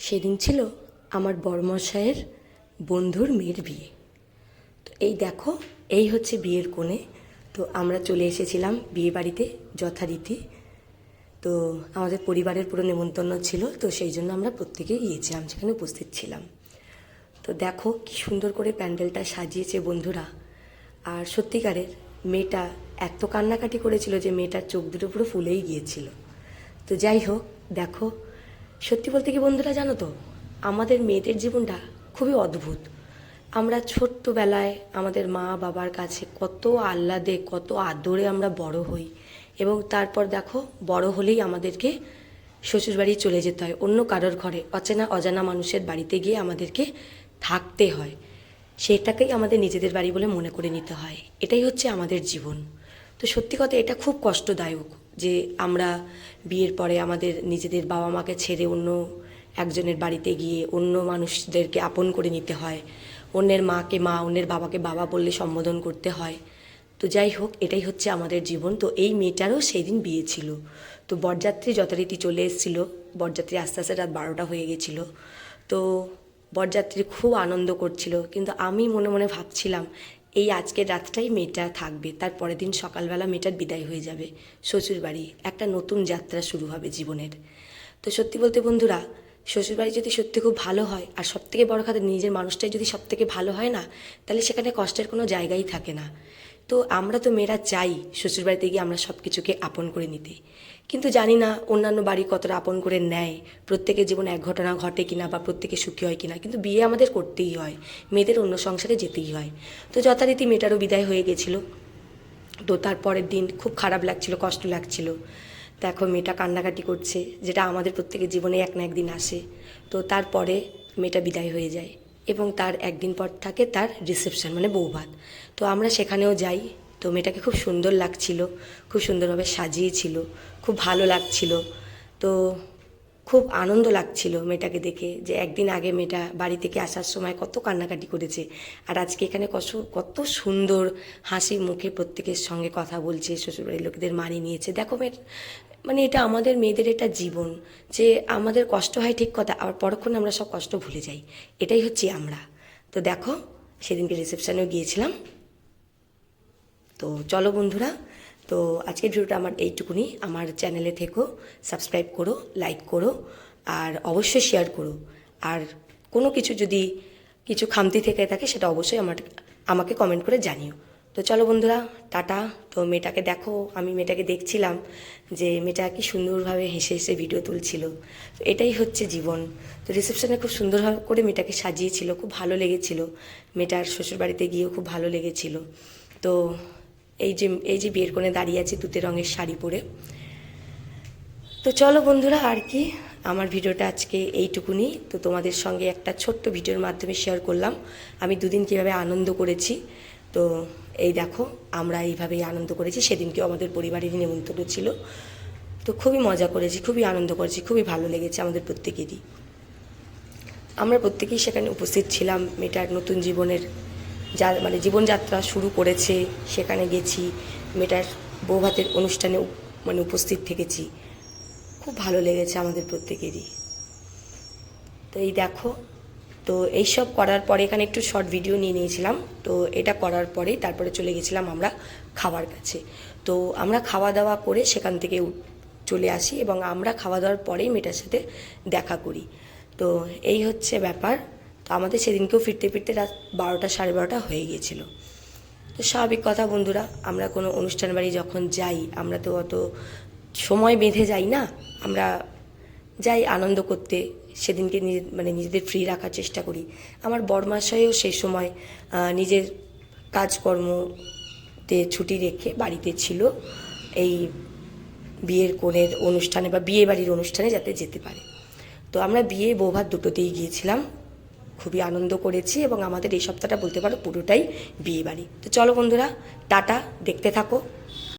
সেদিন ছিল আমার বর্মশায়ের বন্ধুর মেয়ের বিয়ে। তো এই দেখো, এই হচ্ছে বিয়ের কোণে। তো আমরা চলে এসেছিলাম বিয়ে বাড়িতে যথারীতি। তো আমাদের পরিবারের পুরো নেমন্তন্ন ছিল, তো সেই জন্য আমরা প্রত্যেকেই গিয়েছিলাম সেখানে উপস্থিত ছিলাম। তো দেখো কি সুন্দর করে প্যান্ডেলটা সাজিয়েছে বন্ধুরা। আর সত্যিকারের মেয়েটা এত কান্নাকাটি করেছিল যে মেয়েটার চোখ দুটো পুরো ফুলেই গিয়েছিল। তো যাই হোক, দেখো সত্যি বলতে কি বন্ধুরা জানো তো? আমাদের মেয়েদের জীবনটা খুবই অদ্ভুত। আমরা ছোট্টবেলায় আমাদের মা বাবার কাছে কত আহ্লাদে, কত আদরে আমরা বড় হই এবং তারপর দেখো, বড় হলেই আমাদেরকে শ্বশুরবাড়ি চলে যেতে হয়। অন্য কারোর ঘরে অচেনা, অজানা মানুষের বাড়িতে গিয়ে আমাদেরকে থাকতে হয়। সেটাকেই আমাদের নিজেদের বাড়ি বলে মনে করে নিতে হয়। এটাই হচ্ছে আমাদের জীবন। তো সত্যি কথা, এটা খুব কষ্টদায়ক। যে আমরা বিয়ের পরে আমাদের নিজেদের বাবা মাকে ছেড়ে অন্য একজনের বাড়িতে গিয়ে অন্য মানুষদেরকে আপন করে নিতে হয়। অন্যের মাকে মা, অন্যের বাবাকে বাবা বললে সম্বোধন করতে হয়। তো যাই হোক, এটাই হচ্ছে আমাদের জীবন। তো এই মেয়েটারও সেই দিন বিয়ে ছিল। তো বরযাত্রী যথারীতি চলে এসেছিল। বরযাত্রী আস্তে আস্তে রাত বারোটা হয়ে গেছিল। তো বরযাত্রী খুব আনন্দ করছিল। কিন্তু আমি মনে মনে ভাবছিলাম এই আজকের রাতটাই মেয়েটা থাকবে, তার পরের দিন সকালবেলা মেয়েটার বিদায় হয়ে যাবে, শ্বশুরবাড়ি, একটা নতুন যাত্রা শুরু হবে জীবনের। তো সত্যি বলতে বন্ধুরা, শ্বশুরবাড়ি যদি সত্যি খুব ভালো হয়, আর সবথেকে বড়ো বড় কথা, নিজের মানুষটাই যদি সবথেকে ভালো হয় না, তাহলে সেখানে কষ্টের কোনো জায়গাই থাকে না। তো আমরা তো মেয়েরা চাই শ্বশুরবাড়িতে গিয়ে আমরা সব কিছুকে আপন করে নিতে। কিন্তু জানি না অন্যান্য বাড়ি কতটা আপন করে নেয়, প্রত্যেকের জীবনে এক ঘটনা ঘটে কিনা বা প্রত্যেকে সুখী হয় কিনা। কিন্তু বিয়ে আমাদের করতেই হয়, মেয়েদের অন্য সংসারে যেতেই হয়। তো যথারীতি মেয়েটারও বিদায় হয়ে গেছিল। তো তার পরের দিন খুব খারাপ লাগছিল, কষ্ট লাগছিল। দেখো মেয়েটা কান্নাকাটি করছে, যেটা আমাদের প্রত্যেকের জীবনে এক না একদিন আসে। তো তারপরে মেয়েটা বিদায় হয়ে যায়। এবং তার একদিন পর থাকে তার রিসেপশন মানে বৌভাত। তো আমরা সেখানেও যাই। তো মেয়েটাকে খুব সুন্দর লাগছিল, খুব সুন্দরভাবে সাজিয়েছিল, খুব ভালো লাগছিল। তো খুব আনন্দ লাগছিল মেয়েটাকে দেখে যে একদিন আগে মেয়েটা বাড়ি থেকে আসার সময় কত কান্নাকাটি করেছে। আর আজকে এখানে কত কত সুন্দর হাসি মুখে প্রত্যেকের সঙ্গে কথা বলছে, শ্বশুরবাড়ির লোকেদের মানিয়ে নিয়েছে। দেখো মেয়ের মানে এটা আমাদের মেয়েদের এটা জীবন যে আমাদের কষ্ট হয় ঠিক কথা, আবার পরক্ষণে আমরা সব কষ্ট ভুলে যাই। এটাই হচ্ছে আমরা। তো দেখো, সেদিনকে রিসেপশনেও গিয়েছিলাম। তো চলো বন্ধুরা তো আজকের ভিডিওটা আমার এইটুকুনি। আমার চ্যানেলে থেকো, সাবস্ক্রাইব করো, লাইক করো, আর অবশ্যই শেয়ার করো। আর কোনো কিছু যদি কিছু খামতি থেকে থাকে, সেটা অবশ্যই আমার আমাকে কমেন্ট করে জানিও। তো চলো বন্ধুরা, টাটা। তো মেয়েটাকে দেখো, আমি মেয়েটাকে দেখছিলাম যে মেয়েটা কি সুন্দরভাবে হেসে হেসে ভিডিও তুলছিল। তো এটাই হচ্ছে জীবন। তো রিসেপশনে খুব সুন্দরভাবে করে মেয়েটাকে সাজিয়েছিল, খুব ভালো লেগেছিল। মেয়েটার শ্বশুরবাড়িতে গিয়েও খুব ভালো লেগেছিল। তো এই যে এই যে বিয়ের কোণে দাঁড়িয়ে আছে তুতে রঙের শাড়ি পরে। তো চলো বন্ধুরা, আর কি, আমার ভিডিওটা আজকে এইটুকুনি। তো তোমাদের সঙ্গে একটা ছোট্ট ভিডিওর মাধ্যমে শেয়ার করলাম। আমি দুদিন কীভাবে আনন্দ করেছি, তো এই দেখো, আমরা এইভাবেই আনন্দ করেছি। সেদিনকেও আমাদের পরিবারেরই নেমন্তন্ন ছিল। তো খুবই মজা করেছি, খুবই আনন্দ করেছি, খুবই ভালো লেগেছে আমাদের প্রত্যেকেরই। আমরা প্রত্যেকেই সেখানে উপস্থিত ছিলাম, মেয়েটার নতুন জীবনের যা মানে জীবনযাত্রা শুরু করেছে, সেখানে গেছি, মেয়েটার বৌভাতের অনুষ্ঠানে মানে উপস্থিত থেকেছি। খুব ভালো লেগেছে আমাদের প্রত্যেকেরই। তো এই দেখো, তো এইসব করার পরে এখানে একটু শর্ট ভিডিও নিয়ে নিয়েছিলাম। তো এটা করার পরেই তারপরে চলে গেছিলাম আমরা খাবার কাছে। তো আমরা খাওয়া দাওয়া করে সেখান থেকে চলে আসি এবং আমরা খাওয়া দাওয়ার পরেই মেয়েটার সাথে দেখা করি। তো এই হচ্ছে ব্যাপার। তো আমাদের সেদিনকেও ফিরতে ফিরতে রাত বারোটা, সাড়ে বারোটা হয়ে গিয়েছিল। তো স্বাভাবিক কথা বন্ধুরা, আমরা কোনো অনুষ্ঠান বাড়ি যখন যাই, আমরা তো অত সময় বেঁধে যাই না। আমরা যাই আনন্দ করতে, সেদিনকে মানে নিজেদের ফ্রি রাখার চেষ্টা করি। আমার বরমাশাইও সেই সময় নিজের কাজকর্মতে ছুটি রেখে বাড়িতে ছিল। এই বিয়ের কোণের অনুষ্ঠানে বা বিয়ে বাড়ির অনুষ্ঠানে যাতে যেতে পারে। তো আমরা বিয়ে বৌভাত দুটোতেই গিয়েছিলাম। খুবই আনন্দ করেছি এবং আমাদের এই সপ্তাহটা বলতে পারো পুরোটাই বিয়েবাড়ি। তো চলো বন্ধুরা, টাটা, দেখতে থাকো।